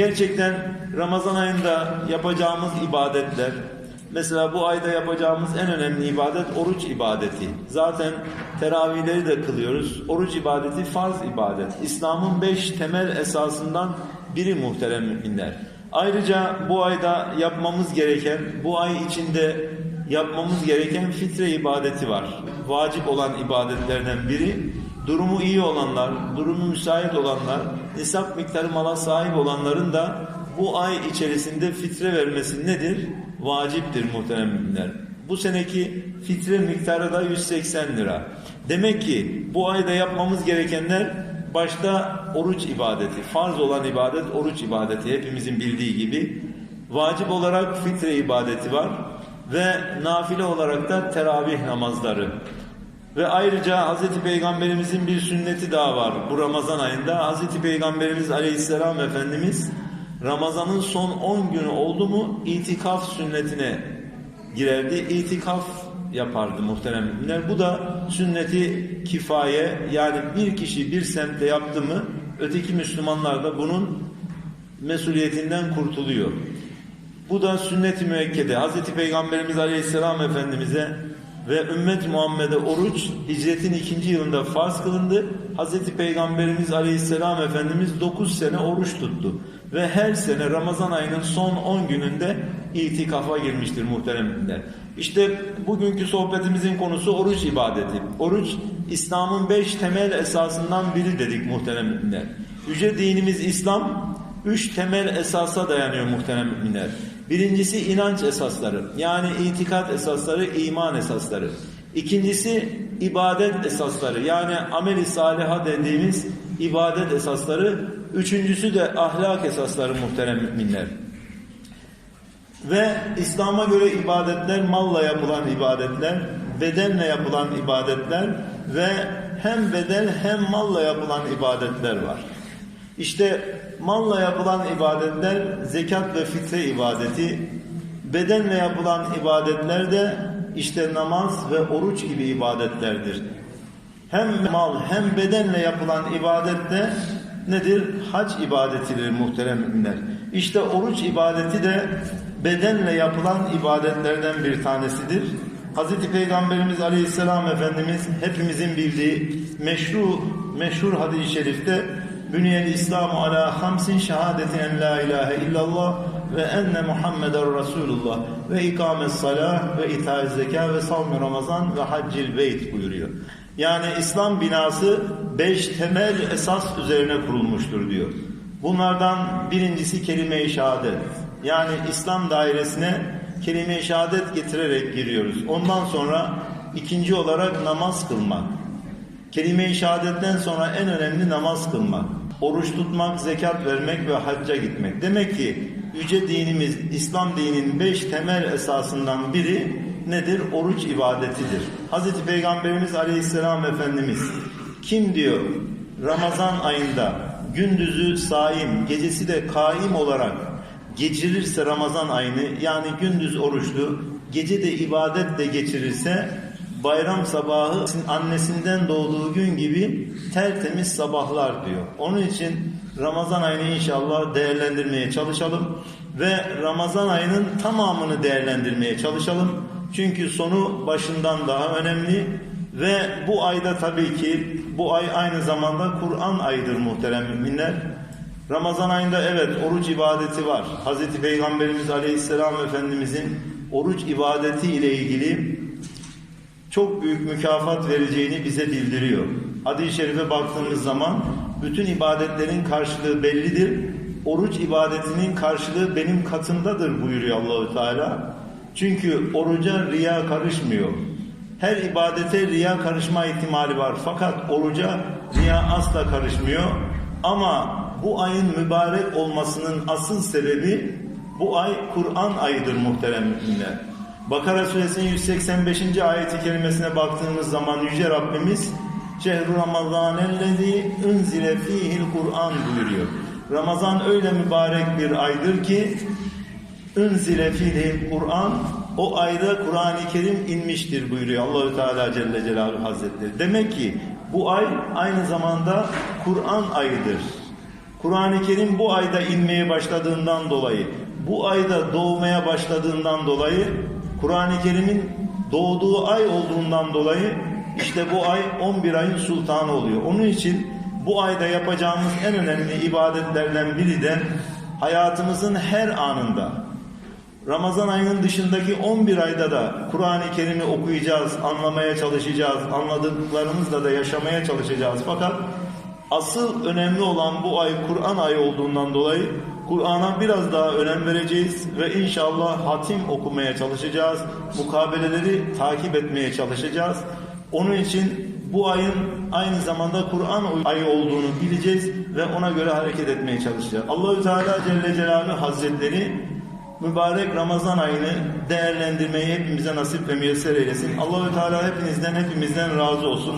Gerçekten Ramazan ayında yapacağımız ibadetler, mesela bu ayda yapacağımız en önemli ibadet oruç ibadeti. Zaten teravihleri de kılıyoruz. Oruç ibadeti farz ibadet. İslam'ın beş temel esasından biri muhterem müminler. Ayrıca bu ayda yapmamız gereken, bu ay içinde yapmamız gereken fitre ibadeti var. Vacip olan ibadetlerden biri durumu iyi olanlar, durumu müsait olanlar, nisap miktarı mala sahip olanların da bu ay içerisinde fitre vermesi nedir? Vaciptir muhterem müminler. Bu seneki fitre miktarı da 180 lira. Demek ki bu ayda yapmamız gerekenler başta oruç ibadeti, farz olan ibadet oruç ibadeti hepimizin bildiği gibi. Vacip olarak fitre ibadeti var ve nafile olarak da teravih namazları. Ve ayrıca Hz. Peygamberimizin bir sünneti daha var bu Ramazan ayında. Hz. Peygamberimiz Aleyhisselam Efendimiz Ramazan'ın son 10 günü oldu mu itikaf sünnetine girerdi. İtikaf yapardı muhterem. Bu da sünneti kifaye yani bir kişi bir semtte yaptı mı öteki Müslümanlar da bunun mesuliyetinden kurtuluyor. Bu da sünnet-i müekkede. Hz. Peygamberimiz Aleyhisselam Efendimiz'e ve ümmet Muhammed'e oruç hicretin ikinci yılında farz kılındı. Hz. Peygamberimiz Aleyhisselam Efendimiz 9 sene oruç tuttu. Ve her sene Ramazan ayının son 10 gününde itikafa girmiştir muhteremler. İşte bugünkü sohbetimizin konusu oruç ibadeti. Oruç İslam'ın beş temel esasından biri dedik muhteremler. Yüce dinimiz İslam üç temel esasa dayanıyor muhterem müminler. Birincisi inanç esasları yani itikat esasları, iman esasları. İkincisi ibadet esasları yani ameli saliha dediğimiz ibadet esasları. Üçüncüsü de ahlak esasları muhterem müminler. Ve İslam'a göre ibadetler malla yapılan ibadetler, bedenle yapılan ibadetler ve hem beden hem malla yapılan ibadetler var. İşte malla yapılan ibadetler zekat ve fitre ibadeti, bedenle yapılan ibadetler de işte namaz ve oruç gibi ibadetlerdir. Hem mal hem bedenle yapılan ibadet de nedir? Hac ibadetidir muhterem müminler. İşte oruç ibadeti de bedenle yapılan ibadetlerden bir tanesidir. Hz. Peygamberimiz Aleyhisselam Efendimiz hepimizin bildiği meşru meşhur hadis-i şerifte Büniyel İslamu ala hamsin şehadeti en la ilahe illallah ve enne Muhammeden Resulullah ve ikames salah ve itaat zeka ve savmi Ramazan ve haccil beyt buyuruyor. Yani İslam binası beş temel esas üzerine kurulmuştur diyor. Bunlardan birincisi kelime-i şehadet. Yani İslam dairesine kelime-i şehadet getirerek giriyoruz. Ondan sonra ikinci olarak namaz kılmak. Kelime-i şehadetten sonra en önemli namaz kılmak. Oruç tutmak, zekat vermek ve hacca gitmek. Demek ki yüce dinimiz, İslam dininin beş temel esasından biri nedir? Oruç ibadetidir. Hazreti Peygamberimiz Aleyhisselam Efendimiz kim diyor Ramazan ayında gündüzü saim, gecesi de kaim olarak geçirirse Ramazan ayını yani gündüz oruçlu, gece de ibadetle geçirirse bayram sabahı annesinden doğduğu gün gibi tertemiz sabahlar diyor. Onun için Ramazan ayını inşallah değerlendirmeye çalışalım ve Ramazan ayının tamamını değerlendirmeye çalışalım. Çünkü sonu başından daha önemli ve bu ayda tabii ki bu ay aynı zamanda Kur'an ayıdır muhterem müminler. Ramazan ayında evet oruç ibadeti var. Hazreti Peygamberimiz Aleyhisselam Efendimizin oruç ibadeti ile ilgili çok büyük mükafat vereceğini bize bildiriyor. Hadis-i şerife baktığımız zaman bütün ibadetlerin karşılığı bellidir. Oruç ibadetinin karşılığı benim katımdadır buyuruyor Allahü Teala. Çünkü oruca riya karışmıyor. Her ibadete riya karışma ihtimali var. Fakat oruca riya asla karışmıyor. Ama bu ayın mübarek olmasının asıl sebebi bu ay Kur'an ayıdır muhterem müminler. Bakara suresinin 185. ayeti kerimesine baktığımız zaman Yüce Rabbimiz Şehru Ramazanellezi unzile fihil Kur'an buyuruyor. Ramazan öyle mübarek bir aydır ki unzile fihil Kur'an o ayda Kur'an-ı Kerim inmiştir buyuruyor Allahü Teala Celle Celaluhu Hazretleri. Demek ki bu ay aynı zamanda Kur'an ayıdır. Kur'an-ı Kerim bu ayda inmeye başladığından dolayı, bu ayda doğmaya başladığından dolayı, Kur'an-ı Kerim'in doğduğu ay olduğundan dolayı işte bu ay 11 ayın sultanı oluyor. Onun için bu ayda yapacağımız en önemli ibadetlerden biri de hayatımızın her anında Ramazan ayının dışındaki 11 ayda da Kur'an-ı Kerim'i okuyacağız, anlamaya çalışacağız, anladıklarımızla da yaşamaya çalışacağız. Fakat asıl önemli olan bu ay Kur'an ayı olduğundan dolayı Kur'an'a biraz daha önem vereceğiz ve inşallah hatim okumaya çalışacağız. Mukabeleleri takip etmeye çalışacağız. Onun için bu ayın aynı zamanda Kur'an ayı olduğunu bileceğiz ve ona göre hareket etmeye çalışacağız. Allahü Teala Celle Celaluhu Hazretleri mübarek Ramazan ayını değerlendirmeyi hepimize nasip ve müyesser eylesin. Allahü Teala hepinizden hepimizden razı olsun.